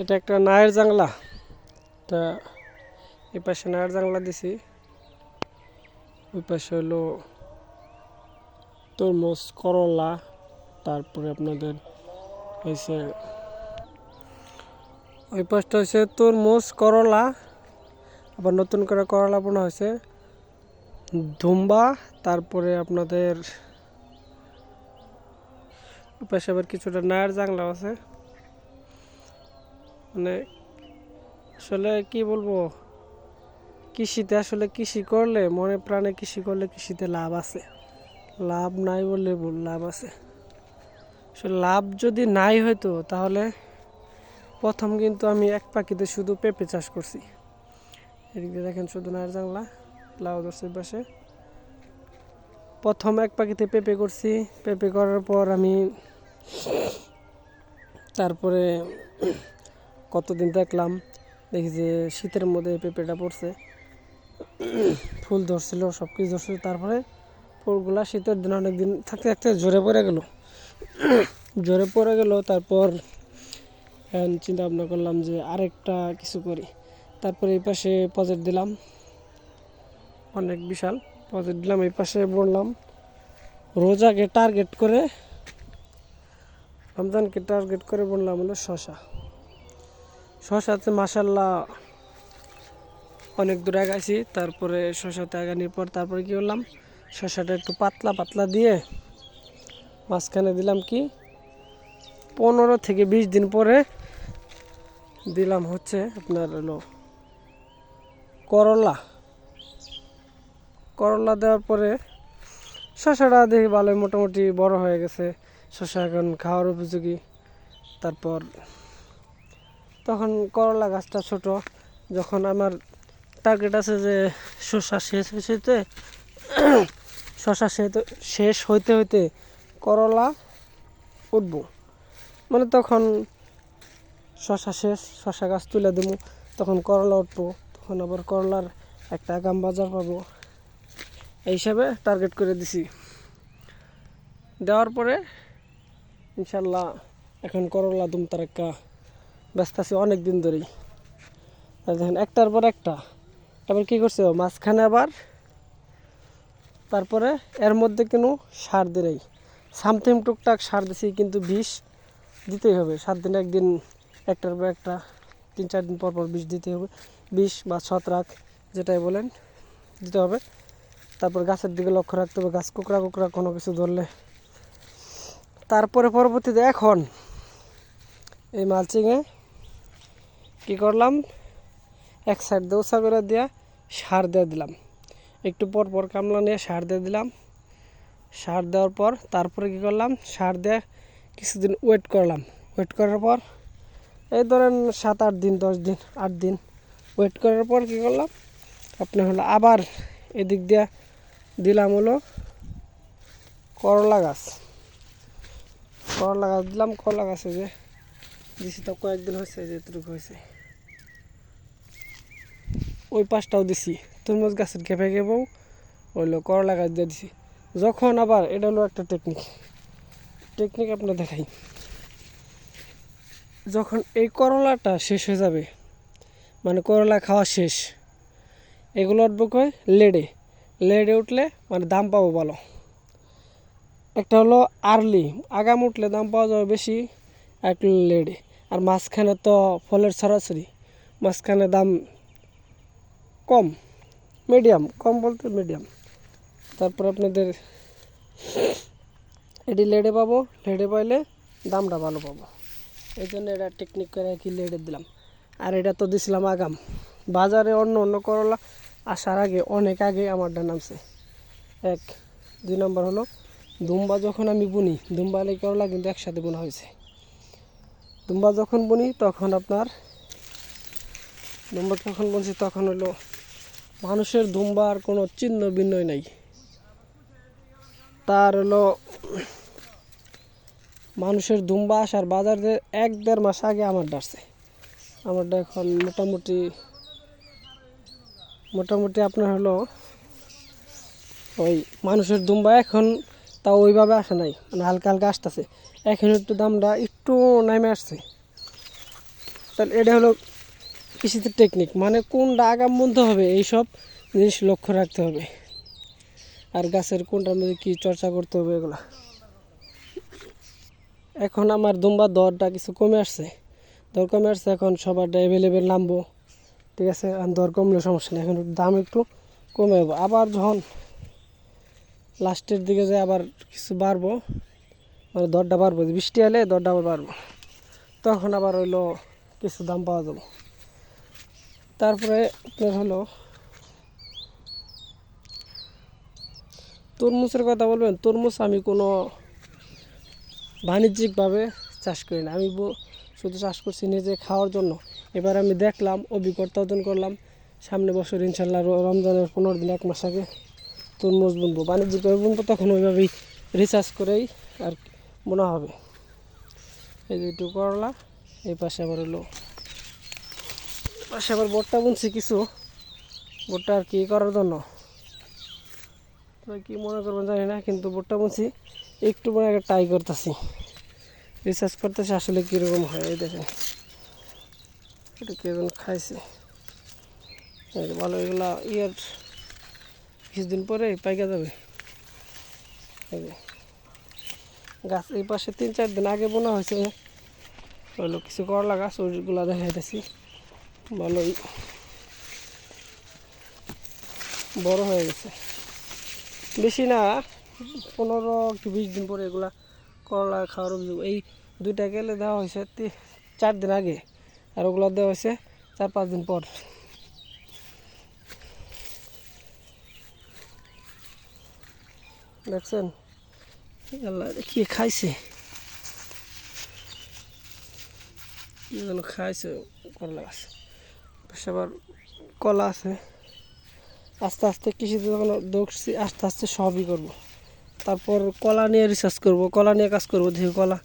এটা একটা নায়ের জাংলা। এটা এই পাশে নায়ের জাংলা দিছি। ওই পাশে হলো তরমুজ, করলা, তারপরে আপনাদের হয়েছে ওই পাশটা হচ্ছে তরমুজ, করলা, আবার নতুন করে করলা বোনা হয়েছে ধুম্বা, তারপরে আপনাদের পাশে আবার কিছুটা নায়ের জাংলা আছে। মানে আসলে কি বলব? কৃষিতে আসলে কৃষি করলে মনে প্রাণে কৃষি করলে কৃষিতে লাভ আছে। লাভ নাই বললে লাভ আছে। আসলে লাভ যদি নাই হতো তাহলে প্রথম কিন্তু আমি এক পাখিতে শুধু পেঁপে চাষ করছি। এদিকে দেখেন শুধু নায়ের জাংলা, লাউ ওই পাশে। প্রথম এক পাখিতে পেঁপে করছি, পেঁপে করার পর আমি তারপরে কতদিন দেখলাম, দেখি যে শীতের মধ্যে পেঁপেটা পড়ছে। ফুল ধরছিল সব কিছু ধরছিল, তারপরে ফুলগুলা শীতের দিন অনেক দিন থাকতে থাকতে ঝরে পড়ে গেল। ঝরে পড়ে গেল, তারপর চিন্তা ভাবনা করলাম যে আরেকটা কিছু করি। তারপরে এই পাশে পজেট দিলাম। অনেক বিশাল পজেট দিলাম, এই পাশে বললাম রোজাকে টার্গেট করে, রমজানকে টার্গেট করে বললাম হলো শশা শশাতে মাসাল্লাহ অনেক দূর আগাইছি, তারপরে শশাতে আগানোর পর তারপরে কি করলাম? শশাটা একটু পাতলা পাতলা দিয়ে মাঝখানে দিলাম কি? পনেরো থেকে বিশ দিন পরে দিলাম হচ্ছে আপনার হলো করলা। করলা দেওয়ার পরে শশাটা দেখি ভালোই মোটামুটি বড় হয়ে গেছে। শশা এখন খাওয়ার উপযোগী। তারপর তখন করলা গাছটা ছোট, যখন আমার টার্গেট আছে যে শশা শেষ হইতে শশা শেষ- শেষ হইতে হইতে করলা উঠবো। মানে তখন শশা শেষ শশা গাছ তুলে দেবো তখন করলা উঠবো, তখন আবার করলার একটা আগাম বাজার পাবো। এই হিসাবে টার্গেট করে দিছি। দেওয়ার পরে, ইনশাল্লাহ, এখন করলা দুম তারাক্কা ব্যস্ত আছি অনেক দিন ধরেই দেখেন, একটার পর একটা। এবার কী করছে মাঝখানে আবার, তারপরে এর মধ্যে কোনো সার দিই সামথিং টুকটাক সার দিছি, কিন্তু বিষ দিতেই হবে। সাত দিন, একদিন, একটার পর একটা, তিন চার দিন পর পর বিষ দিতে হবে। বিষ বা ছত্রাক, যেটাই বলেন, দিতে হবে। তারপর গাছের দিকে লক্ষ্য রাখতে হবে। গাছ কুকড়া কুকড়া কোনো কিছু ধরলে। তারপরে পরবর্তীতে এখন, এই মালচিংয়ে কী করলাম? এক সাইড দিয়ে উষা করে দিয়া সার দিয়ে দিলাম। একটু পর পর কামলা নিয়ে সার দিয়ে দিলাম। সার দেওয়ার পর তারপরে কী করলাম? সার দিয়ে কিছুদিন ওয়েট করলাম। ওয়েট করার পর, এই ধরেন সাত আট দিন, দশ দিন, আট দিন ওয়েট করার পর কী করলাম? আপনি হলো আবার এদিক দিয়ে দিলাম হলো করলা গাছ। করলা গাছ দিলাম। করলা গাছে যে, দিছি তো কয়েকদিন হয়েছে যে এতটুকু হয়েছে। ওই পাশটাও দিছি। তরমুজ গাছের খেপে খেপেও হইল করলা গাছ দিয়ে দিছি। যখন আবার এটা হলো একটা টেকনিক টেকনিক আপনার দেখাই। যখন এই করলাটা শেষ হয়ে যাবে মানে করলা খাওয়া শেষ, এগুলো উঠবো কয় লেডে। লেডে উঠলে মানে দাম পাবো ভালো। একটা হলো আর্লি। আগাম উঠলে দাম পাওয়া যাবে বেশি এক লেডে। আর মাঝখানে তো ফলের সরাসরি। মাঝখানে দাম কম মিডিয়াম কম বলতে মিডিয়াম তারপর আপনাদের এটি লেডে পাবো লেডে পাইলে দামটা ভালো পাবো। এই জন্য এটা টেকনিক করে কি লেডে দিলাম। আর এটা তো দিছিলাম আগাম। বাজারে অন্য অন্য করলা আসার আগে, অনেক আগে আমারটা নামছে। এক, দুই নম্বর হলো, দুম্বা যখন আমি বুনি, দুম্বা আলি করলা কিন্তু একসাথে বোনা হয়েছে। দুম্বা যখন বুনি, তখন আপনার, দুম্বা যখন বুনছি তখন হলো মানুষের দুম্বার কোনো চিহ্ন বিন্যয় নাই। তার হলো, মানুষের দুম্বা আসার বাজার এক দেড় মাস আগে আমার ডাকছে। আমারটা এখন মোটামুটি মোটামুটি আপনার হলো, ওই মানুষের দুম্বা এখন তাও ওইভাবে আসে নাই মানে হালকা হালকা আসতেছে। এখন একটু দামটা একটু নামে আসছে। তাহলে এটা হলো কৃষিতে টেকনিক মানে কোনটা আগাম বন্ধ হবে, এইসব জিনিস লক্ষ্য রাখতে হবে। আর গাছের কোনটার মধ্যে কী চর্চা করতে হবে এগুলা। এখন আমার দুম্বার দরটা কিছু কমে আসছে। দর কমে আসছে, এখন সবারটা অ্যাভেলেবেল নামবো। ঠিক আছে, আর দর কমলে সমস্যা নেই, এখন দাম একটু কমে যাব। আবার যখন লাস্টের দিকে যে আবার কিছু বাড়বো মানে দরটা বাড়বো, বৃষ্টি এলে দরটা আবার বাড়বো। তখন আবার হইল কিছু দাম পাওয়া যাবে। তারপরে আপনার হলো তরমুজের কথা বলবেন, তরমুজ আমি কোনো বাণিজ্যিকভাবে চাষ করি না। আমি শুধু চাষ করছি নিজে খাওয়ার জন্য। এবার আমি দেখলাম, অভিজ্ঞতা অর্জন করলাম। সামনে বছর ইনশাল্লাহ রমজানের পনেরো দিন, এক মাস আগে তরমুজ বুনবো। বাণিজ্যিকভাবে বুনবো, তখন ওইভাবেই রিচার্জ করেই আর বোনা হবে। এই একটু করলা, এই পাশে আবার হলো পাশে আবার বোটটা বুনছি কিছু। বোটটা আর কি করার জন্য। কি মনে করবেন জানি না, কিন্তু বোটটা বুনছি। একটু মনে একটা ট্রাই করতেছি। রিসার্চ করতেছি, আসলে কীরকম হয় এই দেখেন। এটা কে যেন খাইছে। ভালো এগুলা ইয়ার কিছুদিন পরে পাইকা যাবে। গাছ এই পাশে তিন চার দিন আগে বোনা হয়েছে। হলো কিছু করলা গাছ, ওইগুলা দেখাইতেছি। ভালোই বড় হয়ে গেছে। বেশি না, পনেরো বিশ দিন পরে এগুলা করলা খাওয়ার অভিযোগ। এই দুইটা গেলে দেওয়া হয়েছে চার দিন আগে, আর ওগুলো দেওয়া হয়েছে চার পাঁচ দিন পর। দেখছেন? কি খাইছে? কি যেন খাইছে করলা গাছ। পাশে আবার কলা আছে। আস্তে আস্তে কৃষিতে যখন দৌড়ছি, আস্তে আস্তে সবই করব। তারপর কলা নিয়ে রিসার্চ করব, কলা নিয়ে কাজ করব, দেখি কলা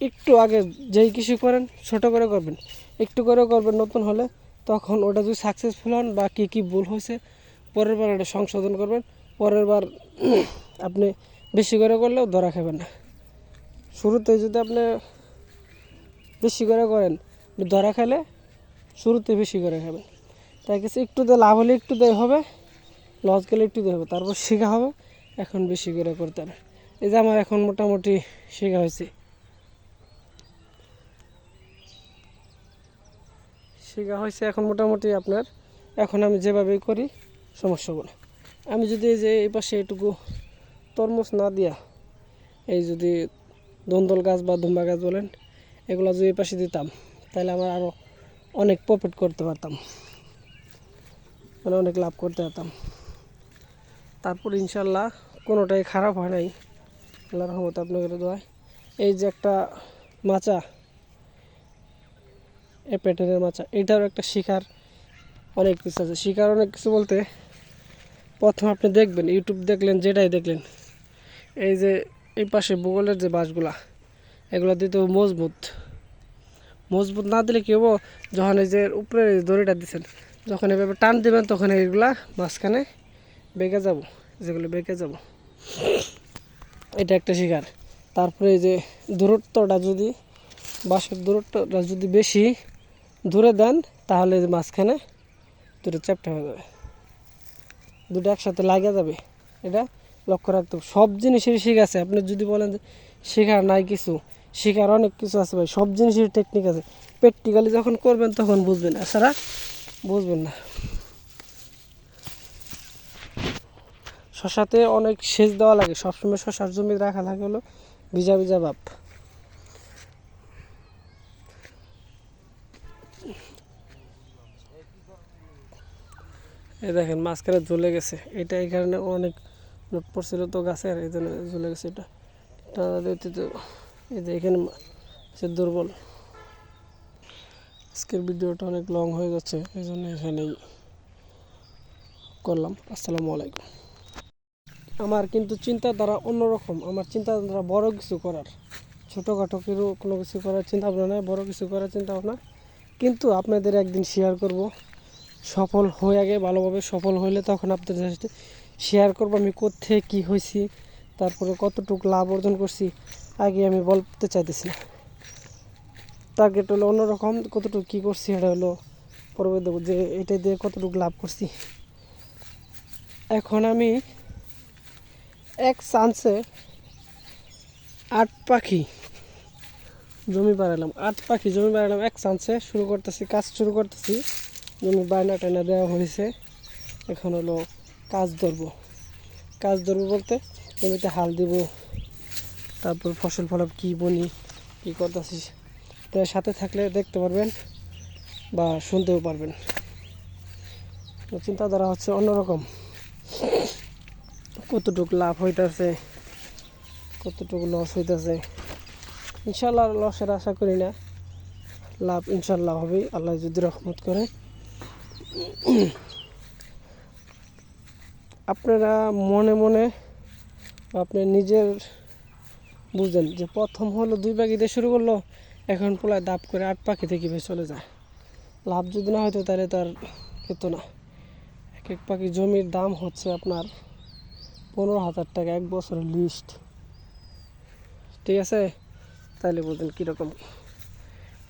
একটু আগে যেই কিছু করেন, ছোট করে করবেন। একটু করে করবেন নতুন হলে, তখন ওটা যদি সাকসেসফুল হন বা কী কী ভুল হয়েছে, পরের বার এটা সংশোধন করবেন। পরের বার আপনি বেশি করে করলেও ধরা খাবেন না। শুরুতে যদি আপনি বেশি করে করেন, ধরা খেলে শুরুতে বেশি করে খাবেন তাই কিছু একটু দিয়ে লাভ হলে একটু দেয় হবে লস গেলে একটু দেয় হবে, তারপর শেখা হবে, এখন বেশি করে করতে হবে। এই যে আমার এখন মোটামুটি শেখা হয়েছে। শেখা হয়েছে এখন মোটামুটি আপনার, এখন আমি যেভাবেই করি, সমস্যা না। আমি যদি এই যে এই পাশে এটুকু তরমুজ না দিয়া, এই যদি দন্দল গাছ বা দুম্বা গাছ বলেন, এগুলো যদি এই পাশে দিতাম, তাহলে আমার আরও অনেক প্রফিট করতে পারতাম। মানে অনেক লাভ করতে পারতাম। তারপর ইনশাল্লাহ কোনোটাই খারাপ হয় নাই। আল্লাহ রহমত আপনাদের দোয়ায়। এই যে একটা মাচা এ প্যাটার্নের মাচা, এটারও একটা শিকার অনেক কিছু আছে। শিকার অনেক কিছু বলতে প্রথম আপনি দেখবেন ইউটিউব দেখলেন, যেটাই দেখলেন, এই যে এই পাশে ভূগোলের যে বাসগুলা, এগুলো দিতে মজবুত। মজবুত না দিলে কী হব? যখন এই যে উপরে দড়িটা দিচ্ছেন যখন এভাবে টান দেবেন, তখন এইগুলা মাঝখানে বেঁকে যাব, যেগুলো বেঁকে যাব। এটা একটা শিকার। তারপরে এই যে দূরত্বটা যদি বাঁশের দূরত্বটা যদি বেশি দূরে দেন, তাহলে মাঝখানে দুটো চ্যাপ্টা হয়ে যাবে। দুটো একসাথে লাগিয়ে যাবে। এটা লক্ষ্য রাখতে সব জিনিসেরই শিখ আছে। আপনি যদি বলেন যে শেখার নাই কিছু শেখার অনেক কিছু আছে ভাই, সব জিনিসের টেকনিক আছে। প্র্যাকটিক্যালি যখন করবেন তখন বুঝবেন, এছাড়া বুঝবেন না। শশাতে অনেক সেচ দেওয়া লাগে, সবসময় শশার জমি রাখা লাগে হলো ভিজা ভিজা ভাব। এই দেখেন, মাঝখানে জ্বলে গেছে। এটা এই কারণে অনেক লোট পড়ছিল তো গাছের, এই জন্য জ্বলে গেছে এটা। তো এই যে এখানে সে দুর্বল। আজকের ভিডিওটা অনেক লং হয়ে যাচ্ছে, এই জন্য এখানেই করলাম। আসসালামু আলাইকুম। আমার কিন্তু চিন্তাধারা অন্যরকম। আমার চিন্তাধারা বড় কিছু করার। ছোটোখাটো কেউ কোনো কিছু করার চিন্তা ভাবনা নেই, বড় কিছু করার চিন্তা ভাবনা কিন্তু আপনাদের একদিন শেয়ার করব। সফল হয়ে আগে, ভালোভাবে সফল হইলে তখন আপনাদের সাথে শেয়ার করব আমি কোথায় কী হয়েছি তারপরে কতটুকু লাভ অর্জন করছি। আগে আমি বলতে চাইতেছি। টার্গেট হলো অন্যরকম, কতটুকু কী করছি এটা হলো পরবর্তী দেবো যে এটা দিয়ে কতটুকু লাভ করছি। এখন আমি এক চান্সে আট পাখি জমি বাড়ালাম আট পাখি জমি বাড়ালাম এক চান্সে শুরু করতেছি, কাজ শুরু করতেছি। জমি বায়না টায়না দেওয়া হয়েছে। এখন হলো কাজ ধরবো। কাজ ধরবো বলতে জমিতে হাল দিব তারপর ফসল ফলাপ কী বনি, কী করতেছি তার সাথে থাকলে দেখতে পারবেন বা শুনতেও পারবেন। চিন্তাধারা হচ্ছে অন্যরকম। কতটুকু লাভ হইতেছে, কতটুকু লস হইতেছে ইনশাল্লাহ লসের আশা করি না। লাভ ইনশাল্লাহ হবে, আল্লাহ যদি রহমত করে। আপনারা মনে মনে বা আপনি নিজের বুঝেন যে প্রথম হলো দুই পাখি দিয়ে শুরু করল, এখন পোলায় দাপ করে আট পাখি পাখিতে কীভাবে চলে যায়। লাভ যদি না হতো তাহলে তার পেত না। এক এক পাখি জমির দাম হচ্ছে আপনার পনেরো হাজার টাকা, এক বছরের লিস্ট ঠিক আছে? তাহলে বলতেন কীরকম।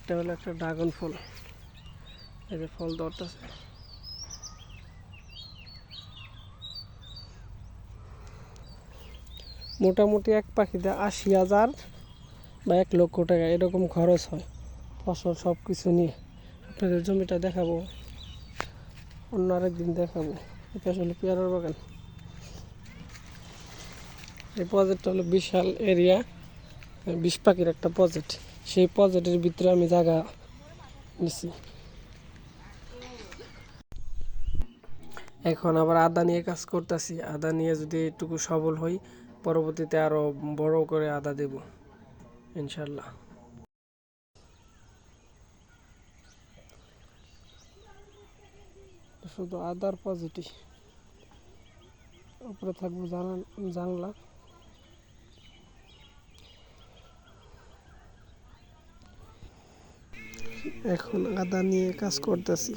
এটা হলো একটা ড্রাগন ফল। এই যে ফল ধরতেছে। মোটামুটি এক পাখিতে আশি হাজার বা এক লক্ষ টাকা এরকম খরচ হয় ফসল সব কিছু নিয়ে। আপনাদের জমিটা দেখাবো। অন্য আরেকদিন দেখাবো। এটা আসলে পেয়ারার বাগান। এই প্রজেক্টটা হলো বিশাল এরিয়া বিশ পাখির একটা প্রজেক্ট সেই প্রজেক্টের ভিতরে আমি জায়গা নিছি। এখন আবার আদা নিয়ে কাজ করতেছি। আদা নিয়ে যদি একটুকু সবল হই পরবর্তীতে আরও বড় করে আদা দেব ইনশাল্লাহ শুধু আদার পজিটিভ উপরে থাকব জানলা। এখন আদা নিয়ে কাজ করতেছি।